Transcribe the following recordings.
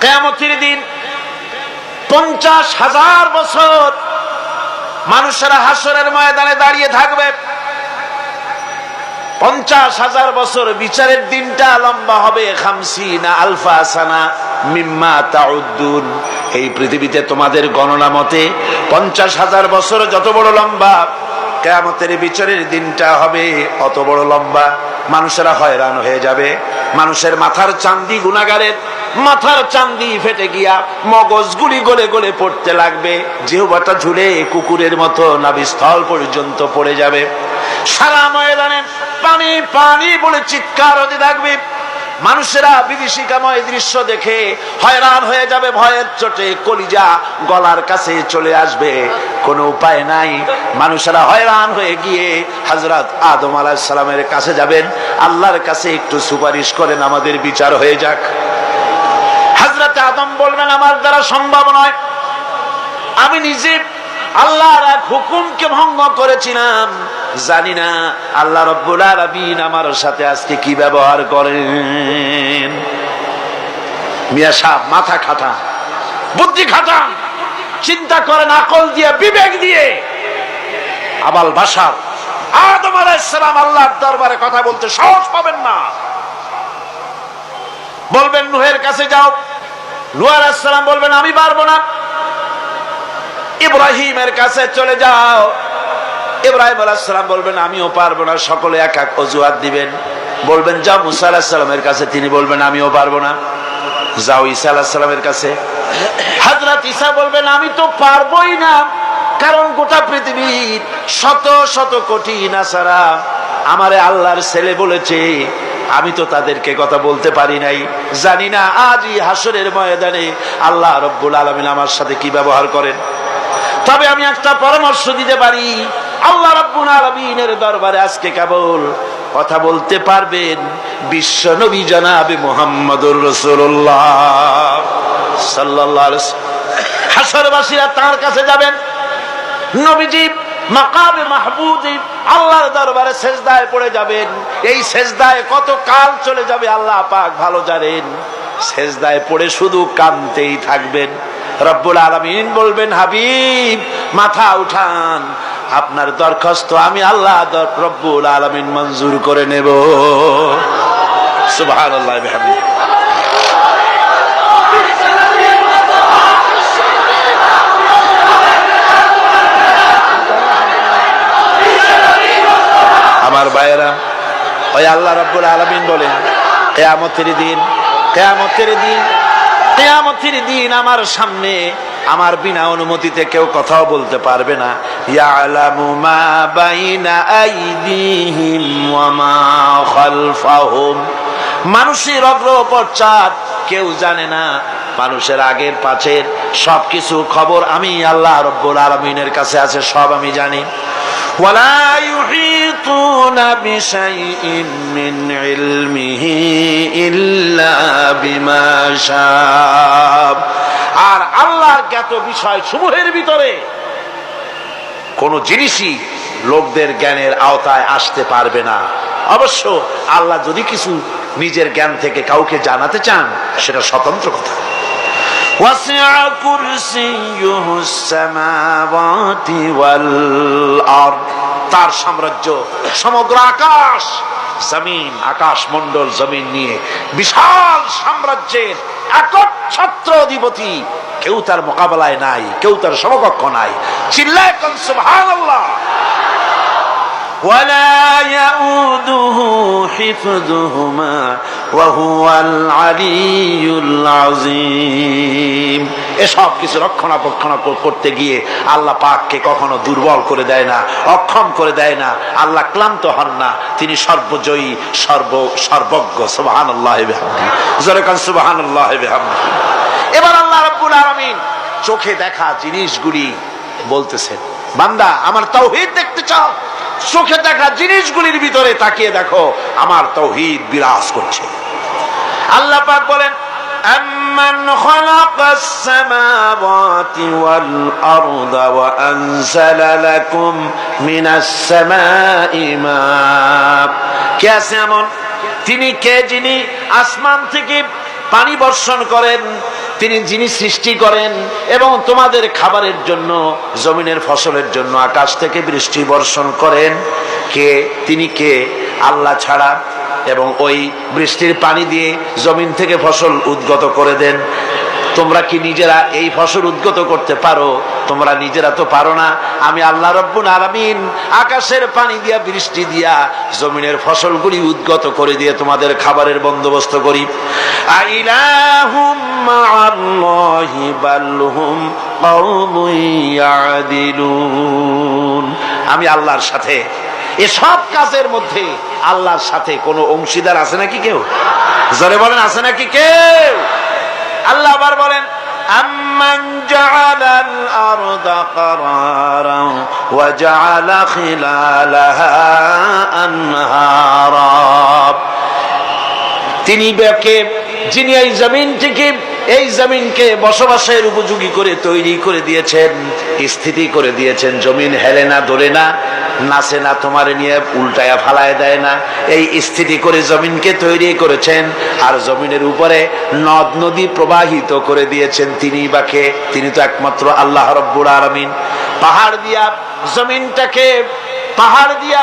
কেয়ামতির দিন পঞ্চাশ হাজার বছর মানুষেরা হাসরের ময়দানে দাঁড়িয়ে থাকবে। পঞ্চাশ হাজার বছর বিচারের দিনটা লম্বা হবে। মিম্মা তাউদ্দুন। এই পৃথিবীতে তোমাদের গণনা মতে পঞ্চাশ হাজার বছর যত বড় লম্বা, কেয়ামতের বিচারের দিনটা হবে অত বড় লম্বা। মানুষেরা হয়রান হয়ে যাবে। মানুষের মাথার চান্দি গুণাগারের মাথার চান্দি ফেটে গিয়া মগজগুলি গলে গলে পড়তে লাগবে। জিহবাটা ঝুলে কুকুরের মতো নাভিস্থল পর্যন্ত পড়ে যাবে। সারা ময়দানে পানি পানি বলে চিৎকার হতে থাকবে। মানুষেরা বিভীষিকাময় দৃশ্য দেখে হয়রান হয়ে যাবে ভয়ের চোটে, কলিজা গলার কাছে চলে আসবে। কোনো উপায় নাই। মানুষেরা হয়রান হয়ে গিয়ে হজরত আদম আলাহিসাল্লামের কাছে যাবেন। আল্লাহর কাছে একটু সুপারিশ করেন, আমাদের বিচার হয়ে যাক। হজরত আদম বলবেন আমার দ্বারা সম্ভব নয়। আমি নিজে আল্লাহর এক হুকুমকে ভঙ্গ করেছিলাম। জানি না আল্লাহ রব্বুল আলামিন আমার সাথে আজকে কি ব্যবহার করেন। মিয়া সাহেব, মাথা খাটা, বুদ্ধি খাটা, চিন্তা করেন, আকল দিয়ে, বিবেক দিয়ে। আবাল বাসার, আদম আলাইসালাম আল্লাহর দরবারে কথা বলতে সাহস পাবেন না। বলবেন, নুহের কাছে যাও। নুহ আলাইসালাম বলবেন, আমি পারব না। ইব্রাহিমের কাছে চলে যাও। ইব্রাহিম আলাহাম বলবেন, আমিও পারব না। সকলে এক এক অজুহাত দিবেন। বলবেন, যাও মুসা আলাহিসাল্লামের কাছে। তিনি বলবেন, আমিও পারব না। যাও ঈসা আলাহিসাল্লামের কাছে। হাজরত ঈসা বলবেন, আমি তো পারবোই না, কারণ গোটা পৃথিবীর শত শত কোটি নাসারা আমারে আল্লাহর ছেলে বলেছে। আমি তো তাদেরকে কথা বলতে পারি নাই। জানি না আজই হাসরের ময়দানে আল্লাহ রব্বুল আলমিন আমার সাথে কি ব্যবহার করেন। তবে আমি একটা পরামর্শ দিতে পারি। আল্লাহ রাব্বুল আলামিনের দরবারে আজকে কেবল কথা বলতে পারবেন বিশ্ব নবী জানাবে মোহাম্মদুর রাসূলুল্লাহ সাল্লাল্লাহু আলাইহি হাসরবাসীরা তার কাছে যাবেন। নবীজি মাহবুদি আল্লাহর পড়ে যাবেন। এই কত কাল চলে যাবে আল্লাহ পাক ভালো পড়ে শুধু থাকবেন। রব্বুল আলমিন বলবেন, হাবিব, মাথা উঠান। আপনার দরখাস্ত আমি আল্লাহ রব্বুল আলমিন মঞ্জুর করে নেব। আমার ভাইয়েরা, ওই আল্লাহ রব্বুল আলমিন বলেন, কেয়ামতের দিন কেয়ামতের দিন কেয়ামতের দিন আমার সামনে আমার বিনা অনুমতিতে কেউ কথাও বলতে পারবে না। ইয়ালামু মা বাইনা আইদিহিম ওয়া মা খালফাহুম। মানুষের অগ্রপশ্চাৎ কেউ জানে না। মানুষের আগের পাশের সবকিছু খবর আমি আল্লাহ রব্বুল আলমিনের কাছে আছে, সব আমি জানি। ওয়ালা ইউহি يحيطون بشيء من علمه إلا بما شاء আর আল্লাহর জ্ঞাত বিষয় সমূহের ভিতরে কোন জিনিসই লোকদের জ্ঞানের আওতায় আসতে পারবে না অবশ্য আল্লাহ যদি কিছু নিজের জ্ঞান থেকে কাউকে জানাতে চান সেটা স্বতন্ত্র কথা وسع كرسيه السماوات والأرض তার সাম্রাজ্য সমগ্র আকাশ জমিন আকাশ মন্ডল জমিন নিয়ে বিশাল সাম্রাজ্যের একচ্ছত্র অধিপতি কেউ তার মোকাবেলায় নাই কেউ তার সমকক্ষ নাই চিল্লায় কোন সুবহানাল্লাহ ولا يؤوده حفظهما وهو العلي العظيم এসব কিছু রক্ষণাবেক্ষণ করতে গিয়ে আল্লাহ পাককে কখনো দুর্বল করে দেয় না, অক্ষম করে দেয় না। আল্লাহ ক্লান্ত হন না। তিনি সর্বজয়ী, সর্ব সর্বজ্ঞ। সুবাহান আল্লাহ জোরেকান সুবাহান আল্লাহ এবার আল্লাহ রব্বুল আলমিন চোখে দেখা জিনিসগুলি বলতেছেন, বান্দা, আমার তাওহীদ দেখতে চাও। চোখে দেখা জিনিসগুলির ভিতরে তাকিয়ে দেখো, আমার তৌহিদ বিরাজ করছে। আল্লাহ পাক বলেন أمن خلق السماوات والأرض وأنزل لكم من السماء ماء কে আছে এমন তিনি কে যিনি আসমান থেকে পানি বর্ষণ করেন তিনি যিনি সৃষ্টি করেন এবং তোমাদের খাবারের জন্য জমিনের ফসলের জন্য আকাশ থেকে বৃষ্টি বর্ষণ করেন কে তিনি কে আল্লাহ ছাড়া এবং ওই বৃষ্টির পানি দিয়ে জমিন থেকে ফসল উদ্গত করে দেন। তোমরা কি নিজেরা এই ফসল উদ্গত করতে পারো? তোমরা নিজেরা তো পারো না। আমি আল্লাহ রব্বুল আলামিন আকাশের পানি দিয়া, বৃষ্টি দিয়া, জমিনের ফসলগুলি উদ্গত করে দিয়ে তোমাদের খাবারের বন্দোবস্ত করি। আমি আল্লাহর সাথে এসব কাজের মধ্যে আল্লাহর সাথে কোনো অংশীদার আছে নাকি কেউ জোরে বলেন আছে নাকি কেউ আল্লাহ আবার বলেন أمن جعل الأرض قرارا وجعل خلالها أنهارا তিনি ব্যাকে যিনি এই জমিনটিকে এই জমিনকে বসবাসের উপযোগী করে তৈরি করে দিয়েছেন, স্থিতি করে দিয়েছেন। জমিন হেলে না, দোলে না, নাচে না, তোমার নিয়ে উল্টায়া ফালায় দেয় না। এই স্থিতি করে জমিনকে তৈরি করেছেন আর জমিনের উপরে নদ নদী প্রবাহিত করে দিয়েছেন তিনি বাকে তিনি তো একমাত্র আল্লাহ রব্বুর আলমিন। পাহাড় দিয়া, জমিনটাকে পাহাড় দিয়া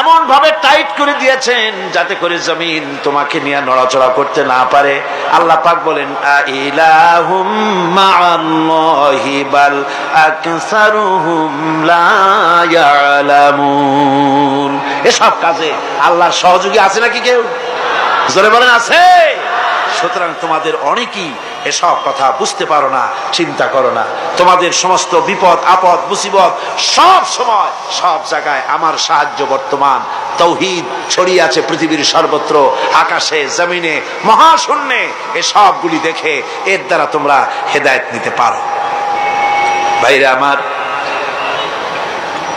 এমন ভাবে টাইট করে দিয়েছেন যাতে করে জমিন তোমাকে নিয়ে নড়াচড়া করতে না পারে। আল্লাহ পাক বলেন এসব কাজে আল্লাহর সহযোগী আছে নাকি কেউ? জোরে বলেন, আছে। সুতরাং তোমাদের অনেকেই এসব কথা বুঝতে পারো না, চিন্তা করো না। তোমাদের সমস্ত বিপদ, আপদ, মুসিবত সব সময়, সব জায়গায় আমার সাহায্য বর্তমান। তৌহিদ ছড়িয়ে আছে পৃথিবীর সর্বত্র, আকাশে, জমিনে, মহাশূন্যে। এসবগুলি দেখে এর দ্বারা তোমরা হেদায়েত নিতে পারো। ভাইরা আমার,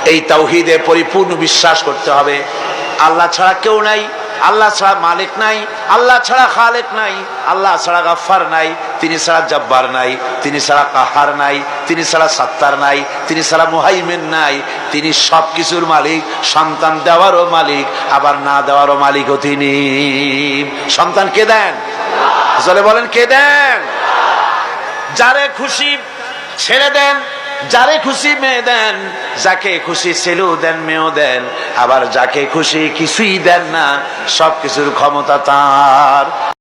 এই তাওহিদে পরিপূর্ণ বিশ্বাস করতে হবে। আল্লাহ ছাড়া কেউ নাই আল্লাহ ছাড়া মালিক নাই, আল্লাহ ছাড়া খালেক নাই, আল্লাহ ছাড়া গাফার নাই, তিনি ছাড়া জব্বার নাই, তিনি ছাড়া কাহার নাই, তিনি ছাড়া সাত্তার নাই, তিনি ছাড়া মুহাইমেন নাই, তিনি সব কিছুর মালিক, সন্তান দেওয়ারও মালিক, আবার না দেওয়ারও মালিকও তিনি। সন্তান কে দেন? জলে বলেন, কে দেন? যারে খুশি ছেড়ে দেন যারে খুশি মেয়ে দেন, যাকে খুশি ছেলেও দেন, মেয়েও দেন, আবার যাকে খুশি কিছুই দেন না সব কিছুর ক্ষমতা তার।